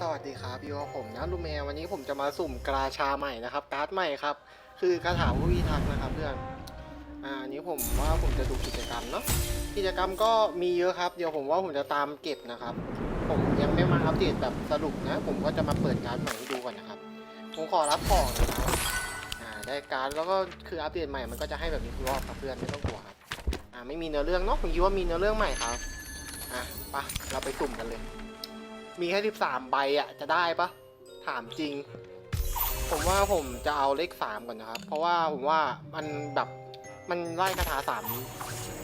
สวัสดีครับพี่ว่าผมนะลูแมววันนี้ผมจะมาสุ่มกราชาใหม่นะครับ การ์ดใหม่ครับ คือกระถาผู้พิทักษ์นะครับเพื่อนอ่านนี้ผมว่าผมจะดูกิจกรรมเนาะกิจกรรมก็มีเยอะครับ เดี๋ยวผมว่าผมจะตามเก็บนะครับ ผมยังไม่มาอัปเดตแบบสรุปนะ ผมก็จะมาเปิดการ์ดใหม่ให้ดูก่อนนะครับ ผมขอรับของนะครับอ่าได้การ์ดแล้วก็คืออัปเดตใหม่มันก็จะให้แบบนี้ทุกรอบครับเพื่อนไม่ต้องกลัวครับอ่าไม่มีเนื้อเรื่องเนาะผมคิดว่ามีเนื้อเรื่องใหม่ครับอะไปเราไปสุ่มกันเลย มีแค่ 13 ใบอะจะได้ปะถามจริง ผมว่าผมจะเอาเลขสามก่อนนะครับ เพราะว่าผมว่ามันแบบมันไล่คาถาสาม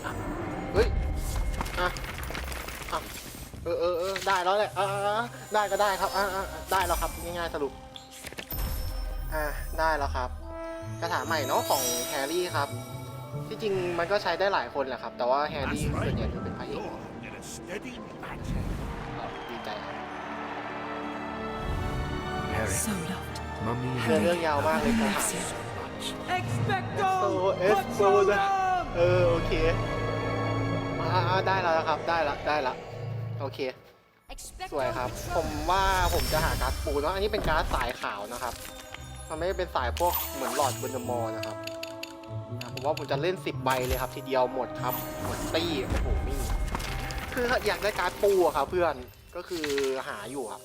อะเฮ้ยอะอะเออเออเออได้แล้วแหละอ่ได้ก็ได้ครับอะอะอะได้แล้วครับง่ายๆสรุปอะได้แล้วครับคาถาใหม่เนาะของแฮร์รี่ครับ ที่จริงมันก็ใช้ได้หลายคนแหละครับ แต่ว่าแฮร์รี่ส่วนใหญ่จะเป็นพระเอก ใจครับ Harry, So loved. mummy, เรื่องเรื่องยาวมากเลยคาถา Expecto So, Espo นะเออ โอเคอ่าได้แล้วครับ ได้ละ ได้ละ โอเค สวยครับ ผมว่าผมจะหาการ์ดปูเนาะ อันนี้เป็นการ์ดสายขาวนะครับ มันไม่ได้เป็นสายพวกเหมือนหลอดเบนเดอมอร์นะครับอะผมว่าผมจะเล่น 10 ใบเลยครับ ทีเดียวหมดครับ หมดตี้โอ้โหไม่มีคืออยากได้การ์ดปูอะครับเพื่อน ก็คือหาอยู่ครับ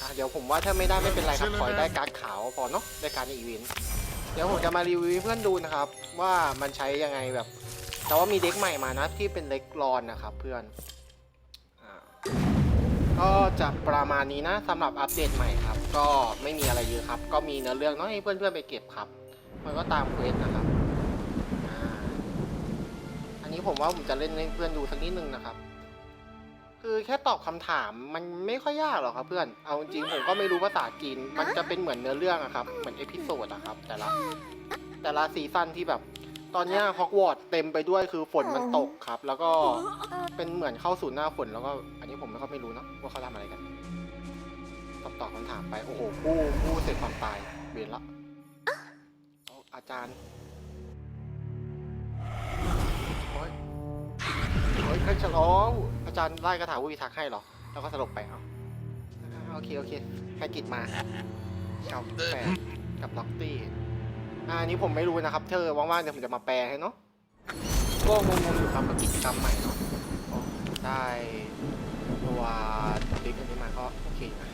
อะเดี๋ยวผมว่าถ้าไม่ได้ไม่เป็นไรครับขอให้ได้การ์ดขาวพอเนาะได้การ์ดในอีเวนต์เดี๋ยวผมจะมารีวิวให้เพื่อนดูนะครับ ว่ามันใช้ยังไงแบบ แต่ว่ามีเด็กใหม่มานะที่เป็นเล็กรอนนะครับเพื่อนอ่าก็จะประมาณนี้นะสำหรับอัปเดตใหม่ครับ ก็ไม่มีอะไรเยอะครับ ก็มีเนื้อเรื่องเน้อยให้เพื่อนๆไปเก็บครับ มันก็ตามเควสนะครับอ่าอันนี้ผมว่าผมจะเล่นให้เพื่อนดูสักนิดนึงนะครับ คือแค่ตอบคำถามมันไม่ค่อยยากหรอกครับเพื่อน เอาจริงๆผมก็ไม่รู้ภาษาจีน มันจะเป็นเหมือนเนื้อเรื่องอะครับ เหมือนเอพิโซดอะครับ แต่ละ แต่ละซีซั่นที่แบบ ตอนเนี้ฮอกวอตส์เต็มไปด้วยคือฝนมันตกครับ แล้วก็เป็นเหมือนเข้าสู่หน้าฝนแล้วก็ อันนี้ผมไม่ค่อยไม่รู้เนอะว่าเขาทำอะไรกัน ตอบตอบคำถามไป โอ้โหผู้ผู้เสร็จความตายเวียนละเอาอาจารย์โอ้ยโอ้ยใครจะร้องอา จารย์ไล่คาถาวุ้ยทักให้เหรอ แล้วก็สลบไปเอาโอเคโอเคให้กิจมาเจ้าแปดกับล็อกตี้อ่าอันนี้ผมไม่รู้นะครับ เธอว่างๆเดี๋ยวผมจะมาแปลให้เนาะก็งงๆอยู่ครับกับกิจกรรมใหม่เนาะได้ตัวดิฟอันนี้มาก็โอเคนะ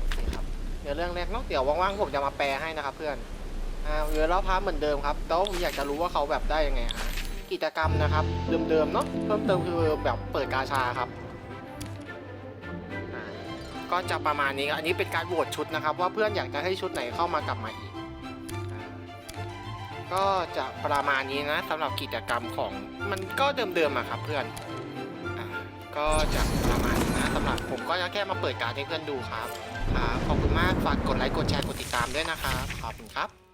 โอเครับเดี๋ยวเรื่องแรกเนาะเดี๋ยวว่างๆผมจะมาแปลให้นะครับ เพื่อนอ่าเรือเล่าพาร์ทเหมือนเดิมครับแต่ว่าผมอยากจะรู้ว่าเขาแบบได้ยังไงอะ กิจกรรมนะครับ เดิมๆเนาะเพิ่มเติมคือแบบเปิดกาชาครับก็จะประมาณนี้อันนี้เป็นการโหวตชุดนะครับ ว่าเพื่อนอยากจะให้ชุดไหนเข้ามากลับมาอีกก็จะประมาณนี้นะสำหรับกิจกรรมของมันก็เดิมๆอะครับเพื่อนอก็จะประมาณนี้นะสำหรับผมก็แค่มาเปิดการให้เพื่อนดูครับครับขอบคุณมากฝากกดไลค์กดแชร์กดติดตามด้วยนะครับขอบคุณครับ